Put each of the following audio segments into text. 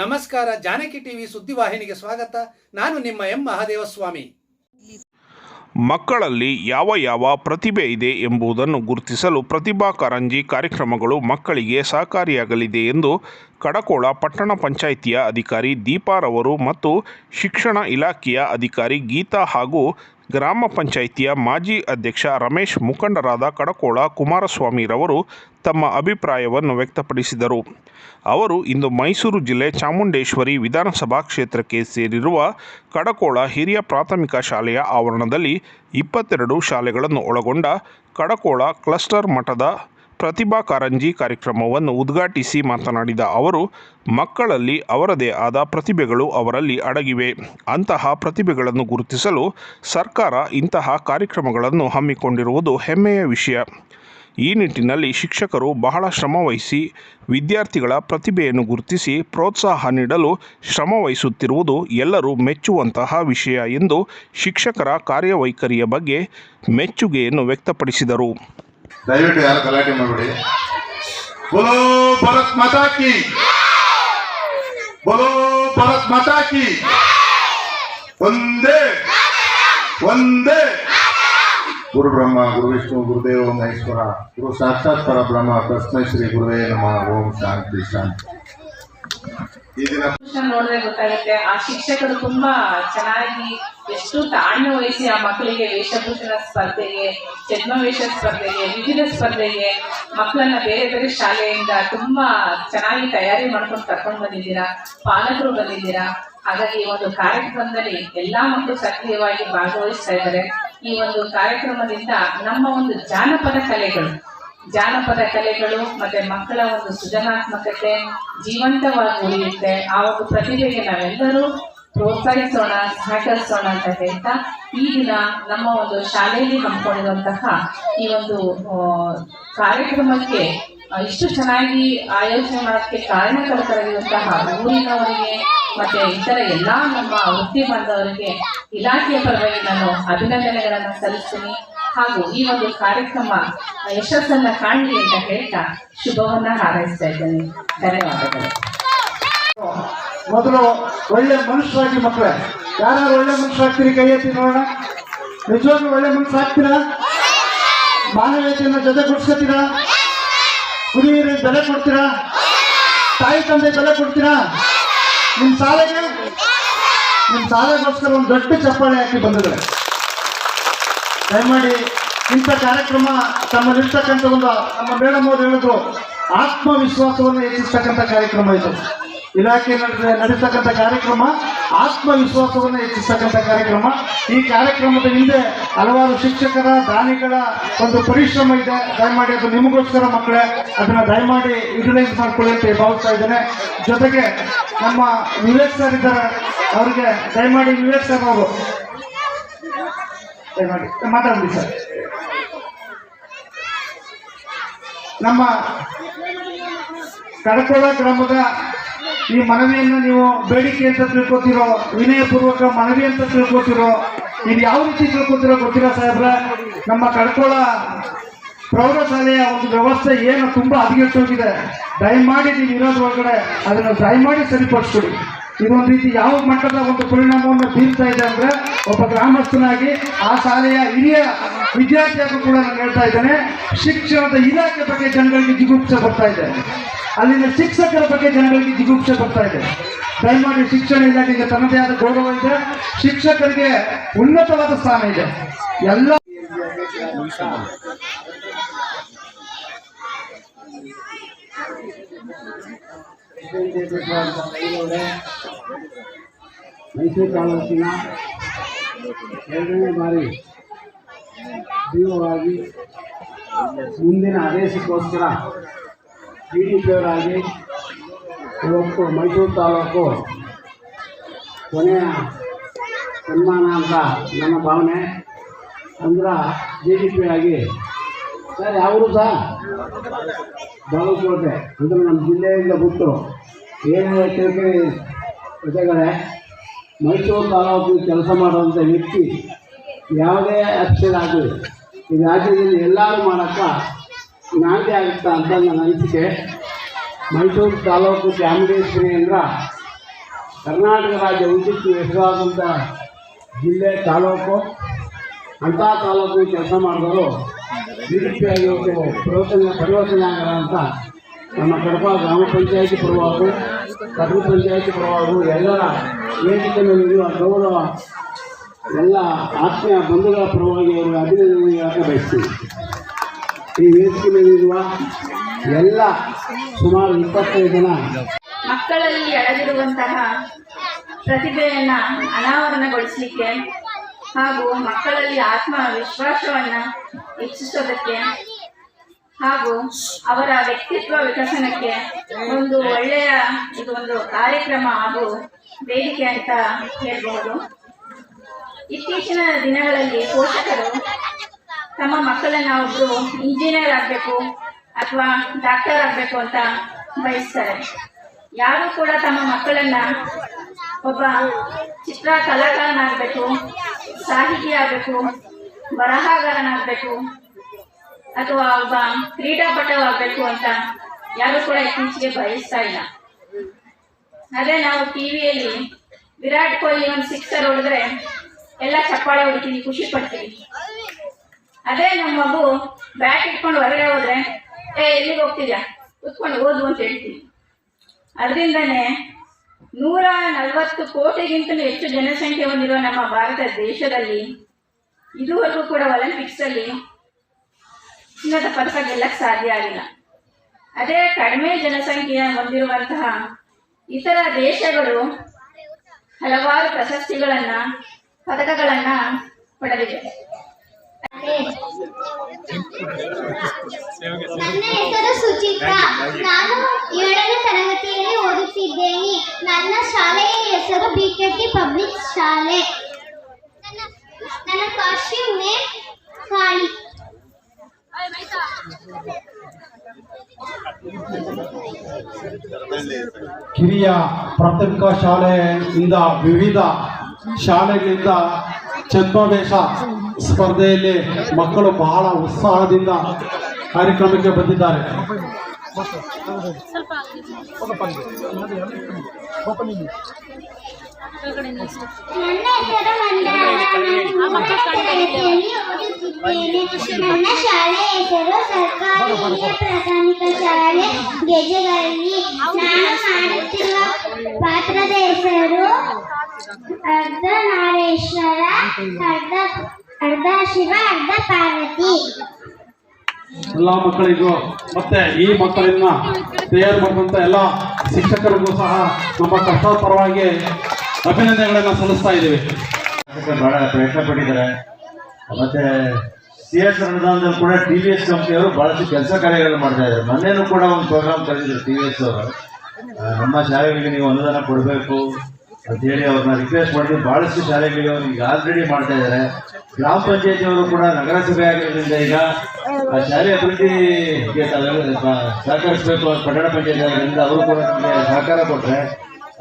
ನಮಸ್ಕಾರ, ಜಾನಕಿ ಟಿವಿ ಸುದ್ದಿವಾಹಿನಿಗೆ ಸ್ವಾಗತ. ನಾನು ನಿಮ್ಮ ಎಂ. ಮಹಾದೇವಸ್ವಾಮಿ. ಮಕ್ಕಳಲ್ಲಿ ಯಾವ ಯಾವ ಪ್ರತಿಭೆ ಇದೆ ಎಂಬುದನ್ನು ಗುರುತಿಸಲು ಪ್ರತಿಭಾ ಕಾರಂಜಿ ಕಾರ್ಯಕ್ರಮಗಳು ಮಕ್ಕಳಿಗೆ ಸಹಕಾರಿಯಾಗಲಿದೆ ಎಂದು ಕಡಕೋಳ ಪಟ್ಟಣ ಪಂಚಾಯಿತಿಯ ಅಧಿಕಾರಿ ದೀಪಾರವರು ಮತ್ತು ಶಿಕ್ಷಣ ಇಲಾಖೆಯ ಅಧಿಕಾರಿ ಗೀತಾ ಹಾಗೂ ಗ್ರಾಮ ಪಂಚಾಯಿತಿಯ ಮಾಜಿ ಅಧ್ಯಕ್ಷ ರಮೇಶ್ ಮುಖಂಡರಾದ ಕಡಕೋಳ ಕುಮಾರಸ್ವಾಮಿರವರು ತಮ್ಮ ಅಭಿಪ್ರಾಯವನ್ನು ವ್ಯಕ್ತಪಡಿಸಿದರು. ಅವರು ಇಂದು ಮೈಸೂರು ಜಿಲ್ಲೆ ಚಾಮುಂಡೇಶ್ವರಿ ವಿಧಾನಸಭಾ ಕ್ಷೇತ್ರಕ್ಕೆ ಸೇರಿರುವ ಕಡಕೋಳ ಹಿರಿಯ ಪ್ರಾಥಮಿಕ ಶಾಲೆಯ ಆವರಣದಲ್ಲಿ ಇಪ್ಪತ್ತೆರಡು ಶಾಲೆಗಳನ್ನು ಒಳಗೊಂಡ ಕಡಕೋಳ ಕ್ಲಸ್ಟರ್ ಮಟ್ಟದ ಪ್ರತಿಭಾ ಕಾರಂಜಿ ಕಾರ್ಯಕ್ರಮವನ್ನು ಉದ್ಘಾಟಿಸಿ ಮಾತನಾಡಿದ ಅವರು, ಮಕ್ಕಳಲ್ಲಿ ಅವರದೇ ಆದ ಪ್ರತಿಭೆಗಳು ಅವರಲ್ಲಿ ಅಡಗಿವೆ. ಅಂತಹ ಪ್ರತಿಭೆಗಳನ್ನು ಗುರುತಿಸಲು ಸರ್ಕಾರ ಇಂತಹ ಕಾರ್ಯಕ್ರಮಗಳನ್ನು ಹಮ್ಮಿಕೊಂಡಿರುವುದು ಹೆಮ್ಮೆಯ ವಿಷಯ. ಈ ನಿಟ್ಟಿನಲ್ಲಿ ಶಿಕ್ಷಕರು ಬಹಳ ಶ್ರಮವಹಿಸಿ ವಿದ್ಯಾರ್ಥಿಗಳ ಪ್ರತಿಭೆಯನ್ನು ಗುರುತಿಸಿ ಪ್ರೋತ್ಸಾಹ ನೀಡಲು ಶ್ರಮವಹಿಸುತ್ತಿರುವುದು ಎಲ್ಲರೂ ಮೆಚ್ಚುವಂತಹ ವಿಷಯ ಎಂದು ಶಿಕ್ಷಕರ ಕಾರ್ಯವೈಖರಿಯ ಬಗ್ಗೆ ಮೆಚ್ಚುಗೆಯನ್ನು ವ್ಯಕ್ತಪಡಿಸಿದರು. ದಯವಿಟ್ಟು ಯಾರು ಗಲಾಟೆ ಮಾಡಬೇಡಿ. ಬೋಲೋ ಭರತ್ ಮತಾಕಿ ಬೋಲೋ ಭರತ್ ಮತಾಕಿ ಒಂದೇ ಒಂದೇ. ಗುರು ಬ್ರಹ್ಮ, ಗುರು ವಿಷ್ಣು ಗುರುದೇವ ಮಹೇಶ್ವರ, ಗುರು ಸಾಕ್ಷಾತ್ ಪರಬ್ರಹ್ಮ ಕೃಷ್ಣ ಶ್ರೀ ಗುರುವೇ ನಮಃ. ಓಂ ಶಾಂತಿ ಶಾಂತಿ. ನೋಡಿದ್ರೆ ಗೊತ್ತಾಗುತ್ತೆ. ಆ ಶಿಕ್ಷಕರು ತುಂಬಾ ಚೆನ್ನಾಗಿ ಎಷ್ಟು ತಾಳ್ಮೆ ವಹಿಸಿ ಆ ಮಕ್ಕಳಿಗೆ ವೇಷಭೂಷಣ ಸ್ಪರ್ಧೆಗೆ ಛದ್ಮವೇಷ ಸ್ಪರ್ಧೆಗೆ, ವಿವಿಧ ಸ್ಪರ್ಧೆಗೆ ಮಕ್ಕಳನ್ನ ಬೇರೆ ಬೇರೆ ಶಾಲೆಯಿಂದ ತುಂಬಾ ಚೆನ್ನಾಗಿ ತಯಾರಿ ಮಾಡ್ಕೊಂಡು ಕರ್ಕೊಂಡು ಬಂದಿದ್ದೀರಾ, ಪಾಲಕರು ಬಂದಿದ್ದೀರಾ? ಹಾಗಾಗಿ ಈ ಒಂದು ಕಾರ್ಯಕ್ರಮದಲ್ಲಿ ಎಲ್ಲಾ ಮಕ್ಕಳು ಸಕ್ರಿಯವಾಗಿ ಭಾಗವಹಿಸ್ತಾ ಇದ್ದಾರೆ. ಈ ಒಂದು ಕಾರ್ಯಕ್ರಮದಿಂದ ನಮ್ಮ ಒಂದು ಜಾನಪದ ಕಲೆಗಳು ಜಾನಪದ ಕಲೆಗಳು ಮತ್ತೆ ಮಕ್ಕಳ ಒಂದು ಸೃಜನಾತ್ಮಕತೆ ಜೀವಂತವಾಗಿ ಉಳಿಯುತ್ತೆ. ಆ ಒಂದು ಪ್ರತಿಭೆಗೆ ನಾವೆಲ್ಲರೂ ಪ್ರೋತ್ಸಾಹಿಸೋಣ, ಸಹಕರಿಸೋಣ ಅಂತ ಹೇಳ್ತಾ ಈ ದಿನ ನಮ್ಮ ಒಂದು ಶಾಲೆಯಲ್ಲಿ ಹಮ್ಮಿಕೊಂಡಿರುವಂತಹ ಈ ಒಂದು ಕಾರ್ಯಕ್ರಮಕ್ಕೆ ಇಷ್ಟು ಚೆನ್ನಾಗಿ ಆಯೋಜನೆ ಮಾಡೋಕ್ಕೆ ಕಾರಣಕರ್ತರಾಗಿರುವಂತಹ ಊರಿನವರಿಗೆ ಮತ್ತೆ ಇತರ ಎಲ್ಲ ನಮ್ಮ ವೃತ್ತಿ ಬಂದವರಿಗೆ ಇಲಾಖೆಯ ಪರವಾಗಿ ನಾನು ಅಭಿನಂದನೆಗಳನ್ನು ಸಲ್ಲಿಸ್ತೀನಿ. ಹಾಗೂ ಈ ಒಂದು ಕಾರ್ಯಕ್ರಮ ಯಶಸ್ಸನ್ನ ಕಾಣಲಿ ಅಂತ ಹೇಳ್ತಾ ಶುಭವನ್ನ ಹಾರೈಸ್ತಾ ಇದ್ದೇನೆ. ಧನ್ಯವಾದಗಳು. ಮೊದಲು ಒಳ್ಳೆ ಮನುಷ್ಯರಾಗಿ ಮಕ್ಕಳೇ ಯಾರು ಒಳ್ಳೆ ಮನುಷ್ಯರಾಗ್ತೀರಿ ಕೈ ಎತ್ತಿ ನೋಡೋಣ? ನಿಜವಾಗ್ಲೂ ಒಳ್ಳೆ ಮನುಷ್ಯರಾಗ್ತೀರಾ ಜೊತೆ ಜೊತೆಗೂಡಿಸ್ಕೊತೀರಾ ಗುರಿಯರಿಗೆ ಬೆಲೆ ಕೊಡ್ತೀರಾ? ತಾಯಿ ತಂದೆ ಬೆಲೆ ಕೊಡ್ತೀರಾ? ನಿಮ್ಮ ಸಾಲೆಗೆ? ನಿಮ್ಮ ಸಾಲೆಗೋಸ್ಕರ ಒಂದು ದೊಡ್ಡ ಚಪ್ಪಾಳೆ ಹಾಕಿ ಬಂದಿದ್ದಾರೆ. ದಯಮಾಡಿ ಇಂಥ ಕಾರ್ಯಕ್ರಮ ತಮ್ಮಲ್ಲಿರ್ತಕ್ಕಂಥ ಒಂದು ನಮ್ಮ ಮೇಡಮ್ ಅವರು ಹೇಳಿದ್ರು, ಆತ್ಮವಿಶ್ವಾಸವನ್ನು ಹೆಚ್ಚಿಸ್ತಕ್ಕಂಥ ಕಾರ್ಯಕ್ರಮ ಇದು. ಇಲಾಖೆ ನಡೆದ ನಡೀತಕ್ಕಂಥ ಕಾರ್ಯಕ್ರಮ, ಆತ್ಮವಿಶ್ವಾಸವನ್ನು ಹೆಚ್ಚಿಸ್ತಕ್ಕಂಥ ಕಾರ್ಯಕ್ರಮ. ಈ ಕಾರ್ಯಕ್ರಮದ ಹಿಂದೆ ಹಲವಾರು ಶಿಕ್ಷಕರ, ದಾನಿಗಳ ಒಂದು ಪರಿಶ್ರಮ ಇದೆ. ದಯಮಾಡಿ ಅದು ನಿಮಗೋಸ್ಕರ ಮಕ್ಕಳೇ, ಅದನ್ನು ದಯಮಾಡಿ ಯುಟಿಲೈಸ್ ಮಾಡ್ಕೊಳ್ಳಿ ಅಂತ ಭಾವಿಸ್ತಾ ಇದ್ದೇನೆ. ಜೊತೆಗೆ ನಮ್ಮ ವಿವೇಕ್ ಸರ್ ಇದ್ದಾರೆ. ಅವರಿಗೆ ದಯಮಾಡಿ ವಿವೇಕ್ ಸರ್ ಅವರು ಮಾತಾಡಿ ಸರ್. ನಮ್ಮ ಕಡಕೋಳ ಗ್ರಾಮದ ಈ ಮನವಿಯನ್ನು ನೀವು ಬೇಡಿಕೆ ಅಂತ ತಿಳ್ಕೊತಿರೋ, ವಿನಯಪೂರ್ವಕ ಮನವಿ ಅಂತ ತಿಳ್ಕೊತಿರೋ, ಇದು ಯಾವ ರೀತಿ ತಿಳ್ಕೊತಿರೋ ಗೊತ್ತಿಲ್ಲ ಸಾಹೇಬ್ರ. ನಮ್ಮ ಕಡಕೋಳ ಪ್ರೌಢಶಾಲೆಯ ಒಂದು ವ್ಯವಸ್ಥೆ ಏನು ತುಂಬಾ ಹದಗೆಟ್ಟೋಗಿದೆ. ದಯಮಾಡಿ ನೀವು ಇರೋದ್ರ ಒಳಗಡೆ ಅದನ್ನು ದಯಮಾಡಿ ಸರಿಪಡಿಸ್ಕೊಡಿ. ಇದೊಂದು ರೀತಿ ಯಾವ ಮಟ್ಟದ ಒಂದು ಪರಿಣಾಮವನ್ನು ಬೀರ್ತಾ ಇದೆ ಅಂದ್ರೆ ಒಬ್ಬ ಗ್ರಾಮಸ್ಥನಾಗಿ ಆ ಶಾಲೆಯ ಹಿರಿಯ ವಿದ್ಯಾರ್ಥಿಯಾಗೂ ಕೂಡ ನಾನು ಹೇಳ್ತಾ ಇದ್ದೇನೆ. ಶಿಕ್ಷಣದ ಇಲಾಖೆ ಬಗ್ಗೆ ಜನಗಳಿಗೆ ಜಿಗುಪ್ಸೆ ಬರ್ತಾ ಇದೆ. ಅಲ್ಲಿನ ಶಿಕ್ಷಕರ ಬಗ್ಗೆ ಜನಗಳಿಗೆ ಜಿಗುಪ್ಸೆ ಬರ್ತಾ ಇದೆ. ದಯಮಾಡಿ ಶಿಕ್ಷಣ ಇಲಾಖೆಗೆ ತನ್ನದೇ ಆದ ಗೌರವ ಇದೆ. ಶಿಕ್ಷಕರಿಗೆ ಉನ್ನತವಾದ ಸ್ಥಾನ ಇದೆ. ಎಲ್ಲ ಮೈಸೂರು ತಾಲೂಕಿನ ಎರಡನೇ ಬಾರಿ ಜೀವವಾಗಿ ಮುಂದಿನ ಆದೇಶಕ್ಕೋಸ್ಕರ ಡಿ ಡಿ ಪಿ ಅವರಾಗಿ ಇವತ್ತು ಮೈಸೂರು ತಾಲೂಕು ಕೊನೆಯ ಸನ್ಮಾನ ಅಂತ ನನ್ನ ಭಾವನೆ. ಅಂದ್ರೆ ಡಿ ಡಿ ಪಿ ಆಗಿ ಸರ್ ಯಾವರು ಸರ್ ಬಾಗಲಕೋಟೆ ಅಂದರೆ ನಮ್ಮ ಜಿಲ್ಲೆಯಿಂದ ಬಿಟ್ಟು ಏನೇ ತಿಳ್ಕೊಳ್ಳಿ ಜೊತೆಗಡೆ ಮೈಸೂರು ತಾಲೂಕು ಕೆಲಸ ಮಾಡುವಂಥ ವ್ಯಕ್ತಿ ಯಾವುದೇ ಅಕ್ಷರ ಆಗಲಿ, ಈ ರಾಜ್ಯದಲ್ಲಿ ಎಲ್ಲರೂ ಮಾಡೋಕ್ಕೆ ನಾಂದಿ ಆಗುತ್ತಾ ಅಂತ ನನ್ನ ಅನಿಸಿಕೆ. ಮೈಸೂರು ತಾಲೂಕು ಚಾಮುಂಡೇಶ್ವರಿ ಅಂದ್ರೆ ಕರ್ನಾಟಕ ರಾಜ್ಯ ಉಚಿತ ಹೆಸರಾದಂಥ ಜಿಲ್ಲೆ ತಾಲೂಕು. ಅಂಥ ತಾಲೂಕು ಕೆಲಸ ಮಾಡಿದವರು ನಿರುಪಯೋಗಿ ಇವತ್ತು ಪರಿವರ್ತನೆ ಪರಿವರ್ತನೆ ಆಗಲ್ಲ ಅಂತ. ನಮ್ಮ ಕಡಪ ಗ್ರಾಮ ಪಂಚಾಯಿತಿ ಪರವಾಗಿ, ಕಡಪ ಪಂಚಾಯಿತಿ ಪರವಾಗಿ ಎಲ್ಲರ ವೇದಿಕೆ ಮೇಲಿರುವ ಗೌರವ, ಎಲ್ಲ ಆತ್ಮೀಯ ಬಂಧುಗಳ ಪರವಾಗಿ ಅವರು ಅಭಿನಂದನೆ ಬಯಸ್ತೀವಿ ಈ ವೇದಿಕೆ ಮೇಲಿರುವ ಎಲ್ಲ ಸುಮಾರು ಇಪ್ಪತ್ತೈದು ಜನ ಮಕ್ಕಳಲ್ಲಿ ಅಡಗಿರುವಂತಹ ಪ್ರತಿಭೆಯನ್ನು ಅನಾವರಣಗೊಳಿಸಲಿಕ್ಕೆ ಹಾಗೂ ಮಕ್ಕಳಲ್ಲಿ ಆತ್ಮವಿಶ್ವಾಸವನ್ನು ಹೆಚ್ಚಿಸೋದಕ್ಕೆ ಹಾಗೂ ಅವರ ವ್ಯಕ್ತಿತ್ವ ವಿಕಸನಕ್ಕೆ ಒಂದು ಒಳ್ಳೆಯ ಇದು ಒಂದು ಕಾರ್ಯಕ್ರಮ ಹಾಗೂ ವೇದಿಕೆ ಅಂತ ಹೇಳಬಹುದು. ಇತ್ತೀಚಿನ ದಿನಗಳಲ್ಲಿ ಪೋಷಕರು ತಮ್ಮ ಮಕ್ಕಳನ್ನ ಒಬ್ರು ಇಂಜಿನಿಯರ್ ಆಗಬೇಕು ಅಥವಾ ಡಾಕ್ಟರ್ ಆಗಬೇಕು ಅಂತ ಬಯಸ್ತಾರೆ. ಯಾರು ಕೂಡ ತಮ್ಮ ಮಕ್ಕಳನ್ನ ಒಬ್ಬ ಚಿತ್ರ ಕಲಾಕಾರನಾಗಬೇಕು ಸಾಹಿತಿ ಆಗಬೇಕು ಬರಹಗಾರನಾಗಬೇಕು, ಅಥವಾ ಒಬ್ಬ ಕ್ರೀಡಾಪಟವಾಗಬೇಕು ಅಂತ ಯಾರು ಕೂಡ ಇತ್ತೀಚೆಗೆ ಬಯಸ್ತಾ ಇಲ್ಲ. ಅದೇ ನಾವು ಟಿವಿಯಲ್ಲಿ ವಿರಾಟ್ ಕೊಹ್ಲಿ ಒಂದು ಸಿಕ್ಸರ್ ಹೊಡೆದ್ರೆ ಎಲ್ಲ ಚಪ್ಪಾಳೆ ಹೊಡಿತೀನಿ, ಖುಷಿ ಪಡ್ತೀವಿ ಅದೇ ನಮ್ಮ ಮಗು ಬ್ಯಾಟ್ ಇಟ್ಕೊಂಡು ಹೊರಗಡೆ ಹೋದ್ರೆ, ಏ, ಎಲ್ಲಿಗೆ ಹೋಗ್ತಿದ್ಯಾ? ಕುತ್ಕೊಂಡು ಓದು ಅಂತ ಹೇಳ್ತೀನಿ. ಅದರಿಂದನೇ ನೂರ ನಲವತ್ತು ಕೋಟಿಗಿಂತಲೂ ಹೆಚ್ಚು ಜನಸಂಖ್ಯೆ ಹೊಂದಿರುವ ನಮ್ಮ ಭಾರತ ದೇಶದಲ್ಲಿ, ಇದುವರೆಗೂ ಕೂಡ ಒಲಿಂಪಿಕ್ಸ್ ಅಲ್ಲಿ ಚಿನ್ನದ ಪದಕ ಗೆಲ್ಲಕ್ಕೆ ಸಾಧ್ಯ ಆಗಿಲ್ಲ. ಅದೇ ಕಡಿಮೆ ಜನಸಂಖ್ಯೆಯ ಹೊಂದಿರುವಂತಹ ಇತರ ದೇಶಗಳು ಹಲವಾರು ಪ್ರಶಸ್ತಿಗಳನ್ನ, ಪದಕಗಳನ್ನ ಪಡೆದಿವೆ. ನನ್ನ ಹೆಸರು ಸುಚಿತ್ರಾ. ನಾನು ಏಳನೇ ಓದುತ್ತಿದ್ದೇನೆ ನನ್ನ ಶಾಲೆಯ ಹೆಸರು ಬಿಕೆಟಿ ಪಬ್ಲಿಕ್ ಶಾಲೆ. ನನ್ನ ನನ್ನ ಕಾಸ್ಟ್ಯೂಮ್ ನೇಮ್ ಕಾಳಿ. ಕಿರಿಯ ಪ್ರಾಥಮಿಕ ಶಾಲೆಯಿಂದ ವಿವಿಧ ಶಾಲೆಗಳಿಂದ ಛದ್ಮವೇಷ ಸ್ಪರ್ಧೆಯಲ್ಲಿ ಮಕ್ಕಳು ಬಹಳ ಉತ್ಸಾಹದಿಂದ ಕಾರ್ಯಕ್ರಮಕ್ಕೆ ಬಂದಿದ್ದಾರೆ. ನನ್ನ ಹೆಸರು ಮಂದಾರ ನಾನು ಒಂಬತ್ತನೇ ತರಗತಿಯಲ್ಲಿ ಓದುತ್ತಿದ್ದೇನೆ ನನ್ನ ಶಾಲೆಯ ಹೆಸರು ಸರ್ಕಾರಿ ಹಿರಿಯ ಪ್ರಾಥಮಿಕ ಶಾಲೆ ಗೆಜಗಲ್ಲಿ ನಾನು ಮಾಡುತ್ತಿರುವ ಪಾತ್ರದ ಹೆಸರು ಅರ್ಧ ನಾರೇಶ್ವರ ಅರ್ಧ ಅರ್ಧ ಶಿವ ಅರ್ಧ ಪಾರ್ವತಿ ಎಲ್ಲ ಮಕ್ಕಳಿಗೂ, ಮತ್ತೆ ಈ ಮಕ್ಕಳನ್ನ ತಯಾರು ಮಾಡಿದಂಥ ಎಲ್ಲ ಶಿಕ್ಷಕರಿಗೂ ಸಹ ನಮ್ಮ ಕಷ್ಟದ ಪರವಾಗಿ ಅಭಿನಂದನೆಗಳನ್ನು ಸಲ್ಲಿಸ್ತಾ ಇದ್ದೀವಿ. ಬಹಳ ಪ್ರಯತ್ನ ಪಟ್ಟಿದ್ದಾರೆ. ಮತ್ತೆ ಸಿ ಎಸ್ ಅನುದಾನದಲ್ಲಿ ಕೂಡ ಟಿ ವಿ ಎಸ್ ಕಂಪ್ನಿಯವರು ಬಹಳಷ್ಟು ಕೆಲಸ ಕಾರ್ಯಗಳನ್ನು ಮಾಡ್ತಾ ಇದ್ದಾರೆ. ಮೊನ್ನೆನೂ ಕೂಡ ಒಂದು ಪ್ರೋಗ್ರಾಮ್ ಕರೆದಿದ್ರು ಟಿ ವಿ ಎಸ್ ಅವರು ನಮ್ಮ ಶಾಲೆಗಳಿಗೆ ನೀವು ಅನುದಾನ ಕೊಡಬೇಕು. ಅಂತೇಳಿ ಅವ್ರನ್ನ ರಿಕ್ವೆಸ್ಟ್ ಮಾಡಿದ್ವಿ ಬಹಳಷ್ಟು ಶಾಲೆಗಳಿಗೆ ಅವ್ರಿಗೆ ಈಗ ಆಲ್ರೆಡಿ ಮಾಡ್ತಾ ಇದ್ದಾರೆ ಗ್ರಾಮ ಪಂಚಾಯತಿಯವರು ಕೂಡ ನಗರಸಭೆ ಆಗಿರೋದ್ರಿಂದ ಈಗ ಆ ಶಾಲೆ ಅಭಿವೃದ್ಧಿಗೆ ಸಹಕರಿಸಬೇಕು ಪಟ್ಟಣ ಪಂಚಾಯತಿ ಆಗಿರೋದ್ರಿಂದ ಅವರು ಕೂಡ ನಮಗೆ ಸಹಕಾರ ಕೊಟ್ಟರೆ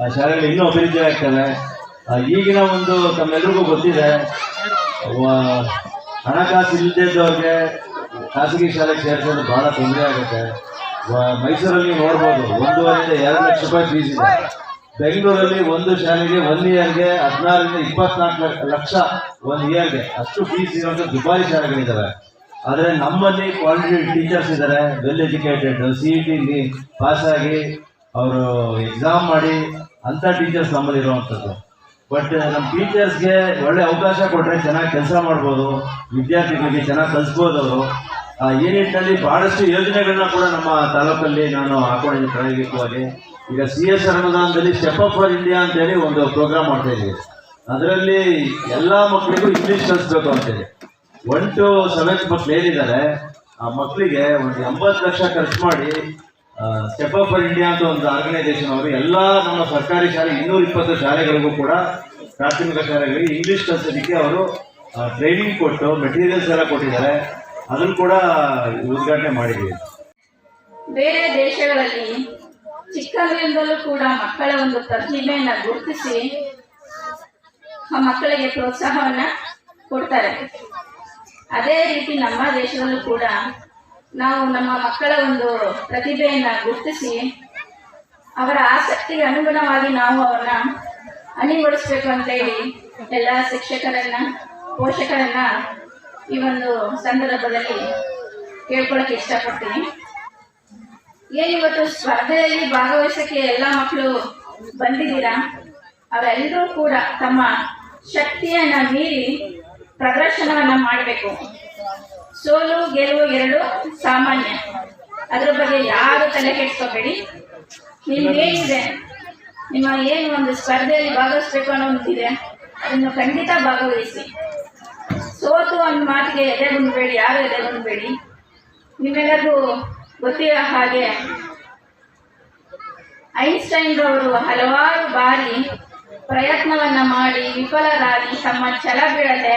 ಆ ಶಾಲೆಗಳು ಇನ್ನೂ ಅಭಿವೃದ್ಧಿ ಆಗ್ತವೆ ಈಗಿನ ಒಂದು ತಮ್ಮೆಲ್ಲರಿಗೂ ಗೊತ್ತಿದೆ ಹಣಕಾಸು ಇಲ್ಲದಿದ್ದವ್ರಿಗೆ ಖಾಸಗಿ ಶಾಲೆಗೆ ಸೇರಿಸೋದು ಭಾಳ ತೊಂದರೆ ಆಗುತ್ತೆ. ಮೈಸೂರಲ್ಲಿ ನೋಡ್ಬೋದು, ಒಂದೂವರೆಯಿಂದ ಎರಡು ಲಕ್ಷ ರೂಪಾಯಿ ಫೀಸ್ ಇದೆ. ಬೆಂಗಳೂರಲ್ಲಿ ಒಂದು ಶಾಲೆಗೆ ಒನ್ ಇಯರ್ಗೆ ಹದಿನಾರರಿಂದ ಇಪ್ಪತ್ನಾಲ್ಕು ಲಕ್ಷ ಒಂದು ಇಯರ್ಗೆ ಅಷ್ಟು ಫೀಸ್ ಇರುವಂಥ ದುಬಾರಿ ಶಾಲೆಗಳಿದ್ದಾವೆ ಆದರೆ ನಮ್ಮಲ್ಲಿ ಕ್ವಾಲಿಟಿ ಟೀಚರ್ಸ್ ಇದ್ದಾರೆ well educated C E T pass ಆಗಿ ಅವರು ಎಕ್ಸಾಮ್ ಮಾಡಿ ಅಂಥ ಟೀಚರ್ಸ್ ನಮ್ಮಲ್ಲಿ ಇರುವಂಥದ್ದು. ಬಟ್ ನಮ್ಮ ಟೀಚರ್ಸ್ಗೆ ಒಳ್ಳೆ ಅವಕಾಶ ಕೊಟ್ಟರೆ ಚೆನ್ನಾಗಿ ಕೆಲಸ ಮಾಡ್ಬೋದು, ವಿದ್ಯಾರ್ಥಿಗಳಿಗೆ ಚೆನ್ನಾಗಿ ಕಲಿಸ್ಬೋದು ಅವರು. ಆ, ಈ ನಿಟ್ಟಿನಲ್ಲಿ ಬಹಳಷ್ಟು ಯೋಜನೆಗಳನ್ನ ಕೂಡ ನಮ್ಮ ತಾಲೂಕಲ್ಲಿ ನಾನು ಹಾಕೊಂಡಿದ್ದೀನಿ ಪ್ರಾಯೋಗಿಕವಾಗಿ ಈಗ ಸಿ ಎಸ್ ಅನುದಾನದಲ್ಲಿ ಸ್ಟೆಪ್ ಅಪ್ ಫಾರ್ ಇಂಡಿಯಾ ಅಂತೇಳಿ ಒಂದು ಪ್ರೋಗ್ರಾಮ್ ಮಾಡ್ತಾ ಇದ್ದೀವಿ. ಅದರಲ್ಲಿ ಎಲ್ಲ ಮಕ್ಕಳಿಗೂ ಇಂಗ್ಲೀಷ್ ಕಲಿಸ್ಬೇಕು ಅಂತೇಳಿ. ಒನ್ ಟು ಸೆವೆಂತ್ ಮಕ್ಳು ಏನಿದ್ದಾರೆ ಆ ಮಕ್ಕಳಿಗೆ ಒಂದು ಎಂಬತ್ತು ಲಕ್ಷ ಖರ್ಚು ಮಾಡಿ ಸ್ಟೆಪ್ ಅಪ್ ಫಾರ್ ಇಂಡಿಯಾ ಅಂತ ಒಂದು ಆರ್ಗನೈಸೇಷನ್ ಅವರು ಎಲ್ಲ ನಮ್ಮ ಸರ್ಕಾರಿ ಶಾಲೆ ಇನ್ನೂರ ಇಪ್ಪತ್ತು ಶಾಲೆಗಳಿಗೂ ಕೂಡ ಪ್ರಾಥಮಿಕ ಶಾಲೆಗಳಿಗೆ ಇಂಗ್ಲೀಷ್ ಕಲಿಸೋದಕ್ಕೆ ಅವರು ಟ್ರೈನಿಂಗ್ ಕೊಟ್ಟು ಮೆಟೀರಿಯಲ್ಸ್ ಎಲ್ಲ ಕೊಟ್ಟಿದ್ದಾರೆ. ಅದನ್ನು ಕೂಡ ಉದ್ಘಾಟನೆ ಮಾಡಿದ್ದೀವಿ. ಬೇರೆ ದೇಶಗಳಲ್ಲಿ ಚಿಕ್ಕಂದಿನಿಂದಲೂ ಕೂಡ ಮಕ್ಕಳ ಒಂದು ಪ್ರತಿಭೆಯನ್ನು ಗುರುತಿಸಿ ಆ ಮಕ್ಕಳಿಗೆ ಪ್ರೋತ್ಸಾಹವನ್ನ ಕೊಡ್ತಾರೆ. ಅದೇ ರೀತಿ ನಮ್ಮ ದೇಶದಲ್ಲೂ ಕೂಡ ನಾವು ನಮ್ಮ ಮಕ್ಕಳ ಒಂದು ಪ್ರತಿಭೆಯನ್ನು ಗುರುತಿಸಿ ಅವರ ಆಸಕ್ತಿಗೆ ಅನುಗುಣವಾಗಿ ನಾವು ಅವರನ್ನ ಅಣಿಗೊಳಿಸ್ಬೇಕು ಅಂತ ಹೇಳಿ ಎಲ್ಲ ಶಿಕ್ಷಕರನ್ನ, ಪೋಷಕರನ್ನ ಈ ಒಂದು ಸಂದರ್ಭದಲ್ಲಿ ಕೇಳ್ಕೊಳಕ್ಕೆ ಇಷ್ಟಪಡ್ತೀನಿ. ಇವತ್ತು ಸ್ಪರ್ಧೆಯಲ್ಲಿ ಭಾಗವಹಿಸಕ್ಕೆ ಎಲ್ಲ ಮಕ್ಕಳು ಬಂದಿದ್ದೀರಾ? ಅವರೆಲ್ಲರೂ ಕೂಡ ತಮ್ಮ ಶಕ್ತಿಯನ್ನ ಮೀರಿ ಪ್ರದರ್ಶನವನ್ನ ಮಾಡಬೇಕು. ಸೋಲು, ಗೆಲುವು ಎರಡು ಸಾಮಾನ್ಯ. ಅದ್ರ ಬಗ್ಗೆ ಯಾರು ತಲೆ ಕೆಡ್ಸ್ಕೋಬೇಡಿ. ನಿಮ್ಗೇನಿದೆ ನಿಮ್ಮ ಏನು ಒಂದು ಸ್ಪರ್ಧೆಯಲ್ಲಿ ಭಾಗವಹಿಸ್ಬೇಕು ಅನ್ನೋ ಒಂದಿದೆ ಅದನ್ನು ಖಂಡಿತ ಭಾಗವಹಿಸಿ. ಸೋತು ಒಂದು ಮಾತಿಗೆ ಎದೆಗುಂದಬೇಡಿ ಯಾರು ಎದೆಗುಂದಬೇಡಿ ನಿಮ್ಮೆಲ್ಲರಿಗೂ ಗೊತ್ತಿರೋ ಹಾಗೆ ಐನ್ಸ್ಟೈನ್ ರವರು ಹಲವಾರು ಬಾರಿ ಪ್ರಯತ್ನವನ್ನ ಮಾಡಿ ವಿಫಲರಾಗಿ ತಮ್ಮ ಛಲ ಬೀಳದೆ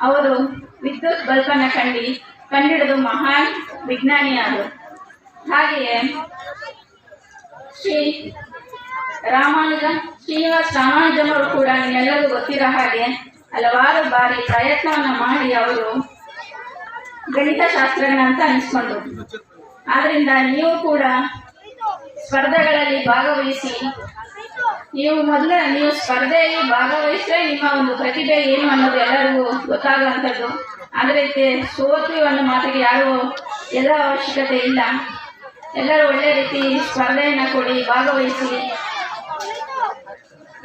ಅವರು ವಿದ್ಯುತ್ ಬಲ್ಬನ್ನ ಕಂಡು, ಕಂಡಿಡಿದು ಮಹಾನ್ ವಿಜ್ಞಾನಿಯಾದರು ಹಾಗೆಯೇ ಶ್ರೀ ರಾಮಾನುಜ, ಶ್ರೀನಿವಾಸ್ ರಾಮಾನುಜನವರು ಕೂಡ ನಿಮ್ಮೆಲ್ಲರಿಗೂ ಗೊತ್ತಿರೋ ಹಾಗೆ ಹಲವಾರು ಬಾರಿ ಪ್ರಯತ್ನವನ್ನ ಮಾಡಿ ಅವರು ಅಂತ ಅನಿಸ್ಕೊಂಡ್ರು. ಆದ್ರಿಂದ ನೀವು ಕೂಡ ಸ್ಪರ್ಧೆಗಳಲ್ಲಿ ಭಾಗವಹಿಸಿ, ನೀವು ಮೊದಲ ನೀವು ಸ್ಪರ್ಧೆಯಲ್ಲಿ ಭಾಗವಹಿಸಿದ್ರೆ ನಿಮ್ಮ ಒಂದು ಪ್ರತಿಭೆ ಏನು ಅನ್ನೋದು ಎಲ್ಲರಿಗೂ ಗೊತ್ತಾಗುವಂಥದ್ದು. ಅದೇ ರೀತಿ ಸೋತು ಅನ್ನೋ ಮಾತಿಗೆ ಯಾರು ಎಲ್ಲ ಅವಶ್ಯಕತೆ ಇಲ್ಲ. ಎಲ್ಲರೂ ಒಳ್ಳೆ ರೀತಿ ಸ್ಪರ್ಧೆಯನ್ನು ಕೊಡಿ, ಭಾಗವಹಿಸಿ.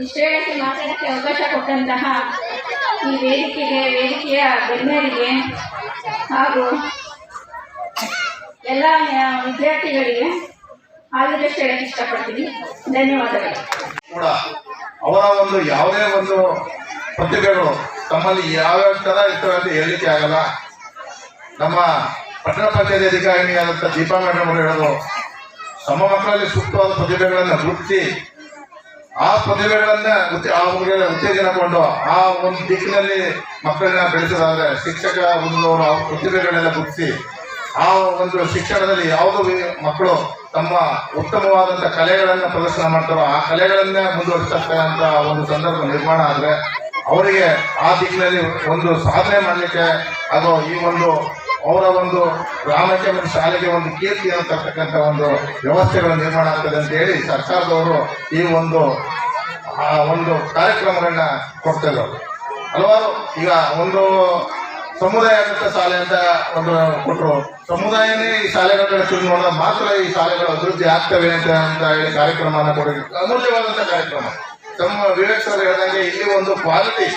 ಇಷ್ಟೇ ಮಾತಾಡಕ್ಕೆ ಅವಕಾಶ ಕೊಟ್ಟಂತಹ ಈ ವೇದಿಕೆಗೆ, ವೇದಿಕೆಯ ಗಣ್ಯರಿಗೆ ಹಾಗೂ ಎಲ್ಲ ವಿದ್ಯಾರ್ಥಿಗಳಿಗೆ ಆದಷ್ಟು ಹೇಳಕ್ಕೆ ಇಷ್ಟಪಡ್ತೀನಿ. ಧನ್ಯವಾದಗಳು. ಕೂಡ ಅವರ ಒಂದು ಯಾವುದೇ ಒಂದು ಪ್ರತಿಭೆಗಳು ತಮ್ಮಲ್ಲಿ ಯಾವ್ಯಾವ ಥರ ಇರ್ತವೆ ಅಂತ ಹೇಳಲಿಕ್ಕೆ ಆಗಲ್ಲ. ನಮ್ಮ ಪಟ್ಟಣ ಪಂಚಾಯತಿ ಅಧಿಕಾರಿಣಿಯಾದಂಥ ದೀಪಾ ಮೇಡಮ್ ಅವರು ಹೇಳೋದು, ತಮ್ಮ ಮಕ್ಕಳಲ್ಲಿ ಸೂಕ್ತವಾದ ಪ್ರತಿಭೆಗಳನ್ನು ಗುರುತಿಸಿ ಆ ಪ್ರತಿಭೆಗಳನ್ನ ಉತ್ತೇ- ಆ ಅವ್ರಿಗೆ ಉತ್ತೇಜನಗೊಂಡು ಆ ಒಂದು ದಿಕ್ಕಿನಲ್ಲಿ ಮಕ್ಕಳನ್ನ ಬೆಳೆಸೋದಾದ್ರೆ ಶಿಕ್ಷಕ ಒಂದು ಅವ್ರ ಪ್ರತಿಭೆಗಳನ್ನೆಲ್ಲ ಗುರುತಿಸಿ ಆ ಒಂದು ಶಿಕ್ಷಣದಲ್ಲಿ ಯಾವುದೋ ಮಕ್ಕಳು ತಮ್ಮ ಉತ್ತಮವಾದಂಥ ಕಲೆಗಳನ್ನು ಪ್ರದರ್ಶನ ಮಾಡ್ತಾರೋ ಆ ಕಲೆಗಳನ್ನೇ ಮುಂದುವರಿಸತಕ್ಕಂತ ಒಂದು ಸಂದರ್ಭ ನಿರ್ಮಾಣ ಆದರೆ ಅವರಿಗೆ ಆ ದಿಕ್ಕಿನಲ್ಲಿ ಒಂದು ಸಾಧನೆ ಮಾಡಲಿಕ್ಕೆ ಅದು ಈ ಒಂದು ಅವರ ಒಂದು ಗ್ರಾಮಕ್ಕೆ ಮತ್ತು ಶಾಲೆಗೆ ಒಂದು ಕೀರ್ತಿ ತರ್ತಕ್ಕಂಥ ಒಂದು ವ್ಯವಸ್ಥೆಗಳ ನಿರ್ಮಾಣ ಆಗ್ತದೆ ಅಂತ ಹೇಳಿ ಸರ್ಕಾರದವರು ಈ ಒಂದು, ಆ ಒಂದು ಕಾರ್ಯಕ್ರಮಗಳನ್ನ ಕೊಡ್ತಾ ಹಲವಾರು ಈಗ ಒಂದು ಸಮುದಾಯ ಶಾಲೆ ಅಂತ ಒಂದು ಕೊಟ್ಟರು ಸಮುದಾಯನೇ ಈ ಶಾಲೆಗಳ ಶುರು ನೋಡಿದ್ರೆ ಮಾತ್ರ ಈ ಶಾಲೆಗಳು ಅಭಿವೃದ್ಧಿ ಆಗ್ತವೆ ಅಂತ ಅಂತ ಹೇಳಿ ಕಾರ್ಯಕ್ರಮವನ್ನು ಕೊಡಬೇಕು ಅಮೂಲ್ಯವಾದಂಥ ಕಾರ್ಯಕ್ರಮ. ತಮ್ಮ ವಿವೇಕ್ ಸರ್ ಹೇಳಿದಂಗೆ ಇಲ್ಲಿ ಒಂದು ಕ್ವಾಲಿಟಿ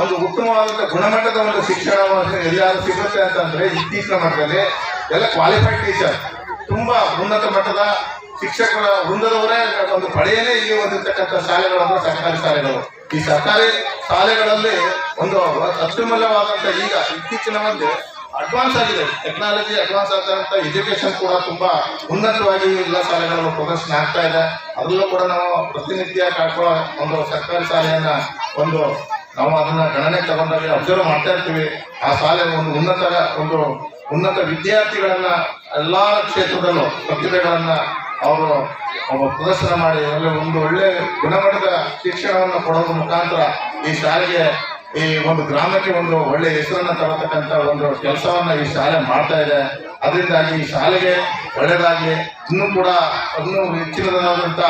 ಒಂದು ಉತ್ತಮವಾದಂಥ ಗುಣಮಟ್ಟದ ಒಂದು ಶಿಕ್ಷಣ ಎಲ್ಲಾದ್ರೂ ಸಿಗುತ್ತೆ ಅಂತಂದ್ರೆ ಇತ್ತೀಚಿನ ಮಟ್ಟದಲ್ಲಿ ಎಲ್ಲ ಕ್ವಾಲಿಫೈಡ್ ಟೀಚರ್ ತುಂಬಾ ಉನ್ನತ ಮಟ್ಟದ ಶಿಕ್ಷಕರ ವೃಂದದವರೇ ಒಂದು ಪಡೆಯೇ ಇಲ್ಲಿ ಹೊಂದಿರ್ತಕ್ಕಂಥ ಶಾಲೆಗಳಂದ್ರೆ ಸರ್ಕಾರಿ ಶಾಲೆಗಳು. ಈ ಸರ್ಕಾರಿ ಶಾಲೆಗಳಲ್ಲಿ ಒಂದು ಅತ್ಯುಮೂಲ್ಯವಾದಂಥ ಈಗ ಇತ್ತೀಚಿನ ಒಂದು ಅಡ್ವಾನ್ಸ್ ಆಗಿದೆ. ಟೆಕ್ನಾಲಜಿ ಅಡ್ವಾನ್ಸ್ ಆದಂಥ ಎಜುಕೇಶನ್ ಕೂಡ ತುಂಬಾ ಉನ್ನತವಾಗಿ ಎಲ್ಲ ಶಾಲೆಗಳು ಪ್ರದರ್ಶನ ಆಗ್ತಾ ಇದೆ. ಅದರಲ್ಲೂ ಕೂಡ ನಾವು ಪ್ರತಿನಿತ್ಯ ಕಾಕುವ ಒಂದು ಸರ್ಕಾರಿ ಶಾಲೆಯನ್ನ ಒಂದು ನಾವು ಅದನ್ನ ಗಣನೆ ತಗೊಂಡಾಗ ಅಬ್ಸರ್ವ್ ಮಾಡ್ತಾ ಇರ್ತೀವಿ. ಆ ಶಾಲೆ ಒಂದು ಉನ್ನತ ಒಂದು ಉನ್ನತ ವಿದ್ಯಾರ್ಥಿಗಳನ್ನ ಎಲ್ಲಾ ಕ್ಷೇತ್ರದಲ್ಲೂ ಪ್ರತಿಭೆಗಳನ್ನ ಅವರು ಪ್ರದರ್ಶನ ಮಾಡಿ ಎಲ್ಲ ಒಂದು ಒಳ್ಳೆ ಗುಣಮಟ್ಟದ ಶಿಕ್ಷಣವನ್ನು ಕೊಡೋದ್ರ ಮುಖಾಂತರ ಈ ಶಾಲೆಗೆ ಈ ಒಂದು ಗ್ರಾಮಕ್ಕೆ ಒಂದು ಒಳ್ಳೆ ಹೆಸರನ್ನ ತರತಕ್ಕಂತ ಒಂದು ಕೆಲಸವನ್ನ ಈ ಶಾಲೆ ಮಾಡ್ತಾ ಇದೆ. ಅದರಿಂದಾಗಿ ಈ ಶಾಲೆಗೆ ಒಳ್ಳೆಯದಾಗಿ ಇನ್ನೂ ಕೂಡ ಇನ್ನೂ ಹೆಚ್ಚಿನದಾದಂಥ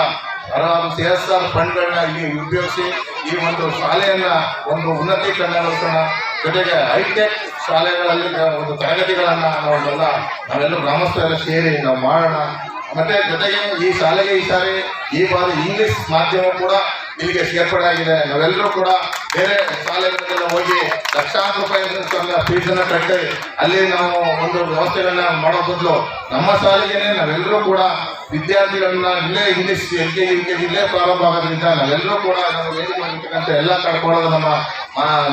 ಹಲವಾರು ಸಿ ಎಸ್ ಆರ್ ಫಂಡ್ಗಳನ್ನ ಇಲ್ಲಿ ಉಪಯೋಗಿಸಿ ಈ ಒಂದು ಶಾಲೆಯನ್ನ ಒಂದು ಉನ್ನತೀಕರಣಗೊಳಿಸೋಣ ಜೊತೆಗೆ ಹೈಟೆಕ್ ಶಾಲೆಗಳಲ್ಲಿ ಒಂದು ತರಗತಿಗಳನ್ನ ನಾವೆಲ್ಲ ನಾವೆಲ್ಲರೂ ಗ್ರಾಮಸ್ಥರೆಲ್ಲ ಸೇರಿ ನಾವು ಮಾಡೋಣ. ಮತ್ತೆ ಜೊತೆಗೆ ಈ ಶಾಲೆಗೆ ಈ ಸಾರಿ ಈ ಬಾರಿ ಇಂಗ್ಲಿಷ್ ಮಾಧ್ಯಮ ಕೂಡ ಇಲ್ಲಿಗೆ ಸೇರ್ಪಡೆ ಆಗಿದೆ ನಾವೆಲ್ಲರೂ ಕೂಡ ಬೇರೆ ಶಾಲೆಗಳಿಗೆಲ್ಲ ಹೋಗಿ ಲಕ್ಷಾಂತರ ರೂಪಾಯಿ ಫೀಸನ್ನ ಕಟ್ಟಿ ಅಲ್ಲಿ ನಾವು ಒಂದು ವ್ಯವಸ್ಥೆಗಳನ್ನ ಮಾಡೋ ಬದಲು ನಮ್ಮ ಶಾಲೆಗೇನೆ ನಾವೆಲ್ಲರೂ ಕೂಡ ವಿದ್ಯಾರ್ಥಿಗಳನ್ನ ಇಲ್ಲೇ English L K U K ಇಲ್ಲೇ ಪ್ರಾರಂಭ ಆಗೋದ್ರಿಂದ ನಾವೆಲ್ಲರೂ ಕೂಡ ನಾವು ಏನು ಎಲ್ಲ ಕಳ್ಕೊಳ್ಳೋದು ನಮ್ಮ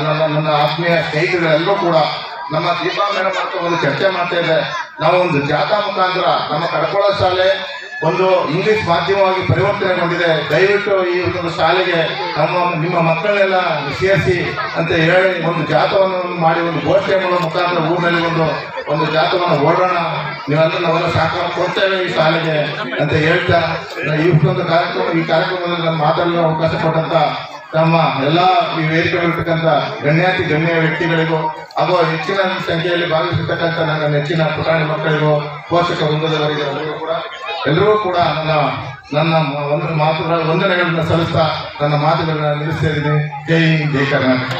ನನ್ನ ನನ್ನ ಆತ್ಮೀಯ ಸ್ನೇಹಿತರೆಲ್ಲರೂ ಕೂಡ ನಮ್ಮ ದೀಪಾ ಮೇಡಮ್ ಅಂತ ಒಂದು ಚರ್ಚೆ ಮಾಡ್ತಾ ಇದೆ ನಾವು ಒಂದು ಜಾಥಾ ಮುಖಾಂತರ ನಮ್ಮ ಕಡ್ಕೊಳ ಶಾಲೆ ಒಂದು ಇಂಗ್ಲಿಷ್ ಮಾಧ್ಯಮವಾಗಿ ಪರಿವರ್ತನೆಗೊಂಡಿದೆ. ದಯವಿಟ್ಟು ಈ ಒಂದು ಶಾಲೆಗೆ ನಮ್ಮ, ನಿಮ್ಮ ಮಕ್ಕಳನ್ನೆಲ್ಲ ಸೇರಿಸಿ ಅಂತ ಹೇಳಿ ಒಂದು ಜಾಥವನ್ನು ಮಾಡಿ, ಒಂದು ಘೋಷಣೆ ಮಾಡೋ ಮುಖಾಂತರ ಊರಿನಲ್ಲಿ ಒಂದು ಒಂದು ಜಾಥವನ್ನು ಓಡೋಣ. ನೀವೆಲ್ಲ ನಾವೆಲ್ಲ ಸಹಕಾರ ಕೊಡ್ತೇವೆ ಈ ಶಾಲೆಗೆ ಅಂತ ಹೇಳ್ತಾ ಈ ಒಂದು ಕಾರ್ಯಕ್ರಮ ಈ ಕಾರ್ಯಕ್ರಮದಲ್ಲಿ ನಾನು ಮಾತಾಡಲು ಅವಕಾಶ ಕೊಟ್ಟಂತ ನಮ್ಮ ಎಲ್ಲ ಈ ವೇದಿಕೆಗಳಿರ್ತಕ್ಕಂಥ ಗಣ್ಯಾತಿ ಗಣ್ಯ ವ್ಯಕ್ತಿಗಳಿಗೂ ಹಾಗೂ ಹೆಚ್ಚಿನ ಸಂಖ್ಯೆಯಲ್ಲಿ ಭಾಗವಹಿಸಿರ್ತಕ್ಕಂಥ ನನ್ನ ನೆಚ್ಚಿನ ಪುಟಾಣಿ ಮಕ್ಕಳಿಗೂ ಪೋಷಕ ವೃಂದದವರಿಗೆ ಕೂಡ ಎಲ್ಲರೂ ಕೂಡ ನನ್ನ ನನ್ನ ಒಂದು ಮಾತುಗಳ ವಂದನೆಗಳನ್ನ ಸಲ್ಲಿಸ್ತಾ ನನ್ನ ಮಾತುಗಳನ್ನ ನಿಲ್ಲಿಸ್ತಾ ಇದ್ದೀನಿ. ಜೈ ಜೈ ಕರ್ನಾಟಕ.